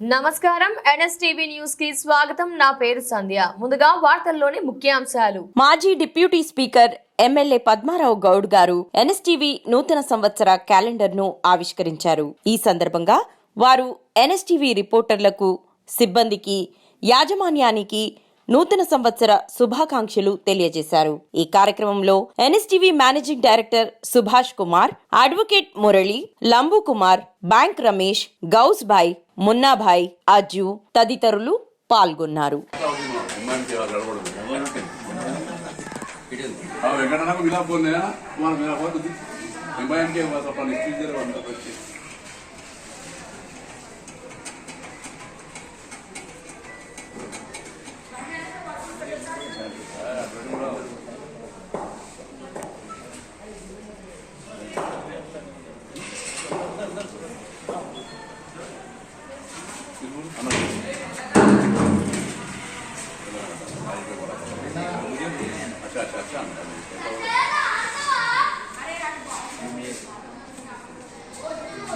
నమస్కారం. ఎన్ఎస్టీవీ న్యూస్కి స్వాగతం. నా పేరు సంధ్య. ముందుగా వార్తల్లోని ముఖ్యాంశాలు. మాజీ deputy speaker MLA Padmarao Goud garu NSTV నూతన సంవత్సర క్యాలెండర్ను ఆవిష్కరించారు. ఈ సందర్భంగా వారు ఎన్ఎస్టీవీ రిపోర్టర్లకు సిబ్బందికి యాజమాన్యానికి నూతన సంవత్సర శుభాకాంక్షలు తెలియజేశారు. ఈ కార్యక్రమంలో NSTV managing director Subhash Kumar advocate Murali Lambu Kumar bank Ramesh Ghouse bhai Munnabhai Aju తదితరులు పాల్గొన్నారు अच्छा अच्छा अच्छा